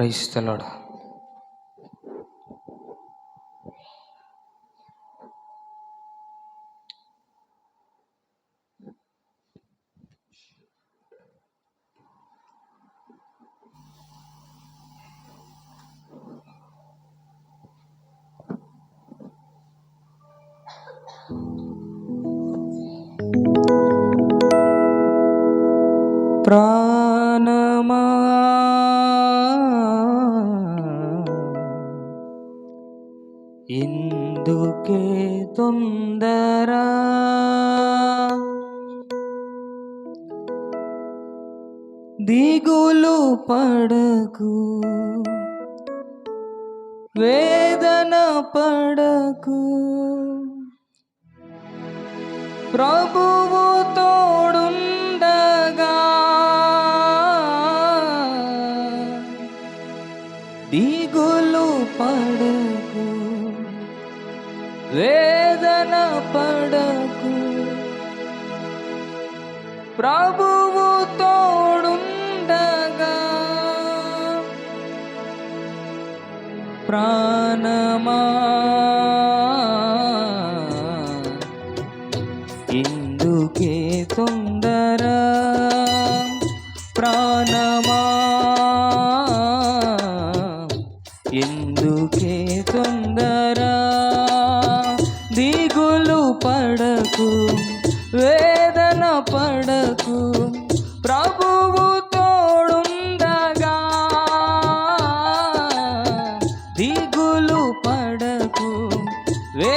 క్రైస్తలాడు? ప్రాణమా ఎందుకే తొందరా. దిగులు పడకు. వేదన పడకు. ప్రభువు దిగులు పడకు వేదన పడకు. ప్రభువు తోడుండగా ప్రాణమా పడకు వేదన పడకు ప్రభువు తోడుండగా. దిగులు పడకు వే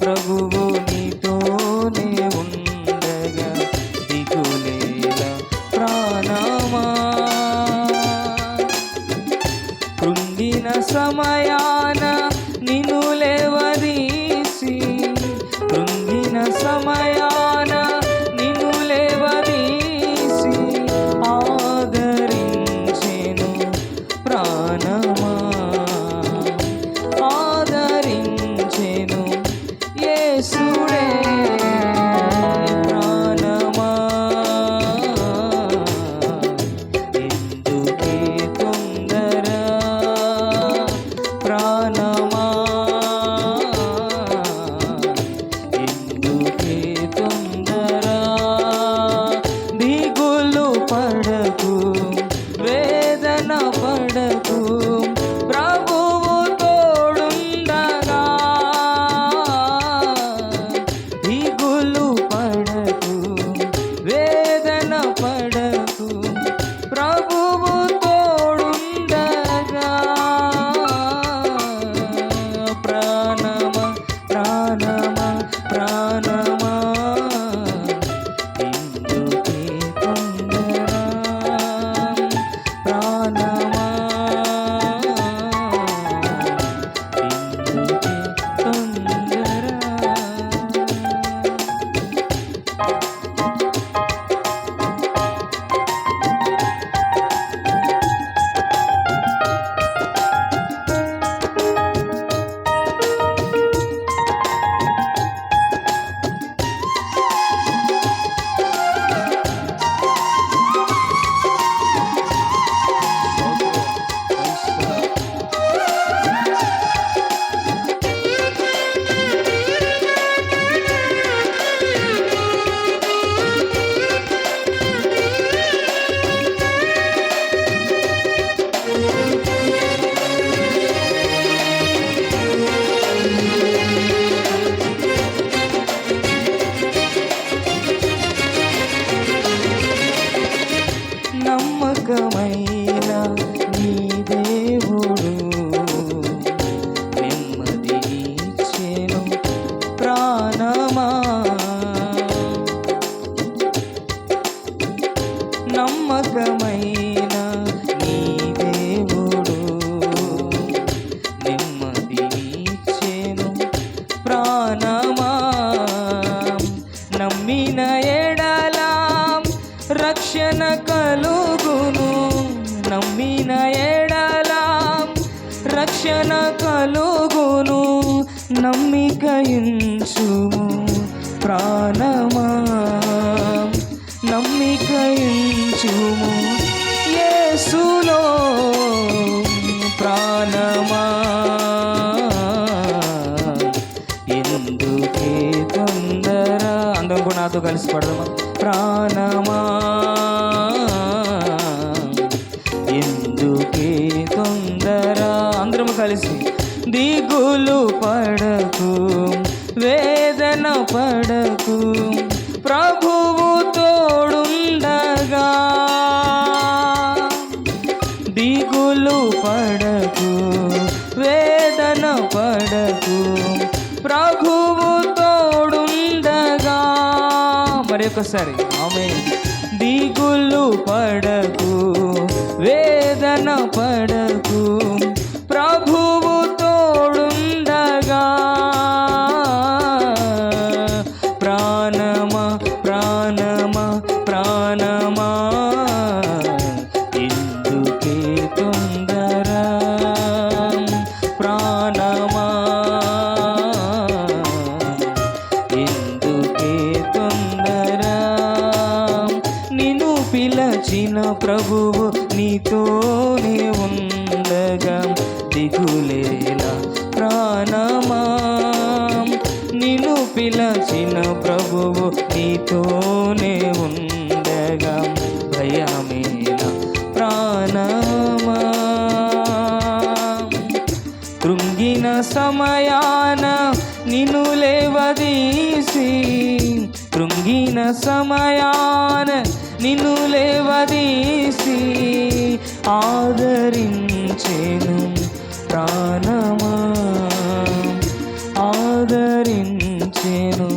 ప్రభువు నీతోనే ఉండగా దిగులేలా ప్రాణమా? కృంగిన సమయాన నిన్ను లేవదీసి కృంగిన సమయా నమ్మిన ఎడలాం రక్షణ కలుగును నమ్మికయించుము ప్రాణమా. నమ్మికయించుము యేసులో ప్రాణమా. ఎందుకే తొందర? అందరం కూడా నాతో కలిసి పడదామా? ప్రాణమా. కలిసి దిగులు పడకు వేదన పడకు ప్రభువు తోడుండగా. దిగులు పడకు వేదన పడకు ప్రభువు తోడుండగా. మరి ఒకసారి ఆమె దిగులు పడకు వేదన పడకు ప్రభువు నీతోనే ఉండగా దిగులేలా ప్రాణమా? నిన్ను పిలచిన ప్రభువు నీతోనే ఉండగా భయమేన ప్రాణమా? కృంగిన సమయాన నిన్ను లేవదీసి కృంగిన సమయాన నిన్ను లేవదీసి ఆదరించేను ప్రాణమా? ఆదరించేను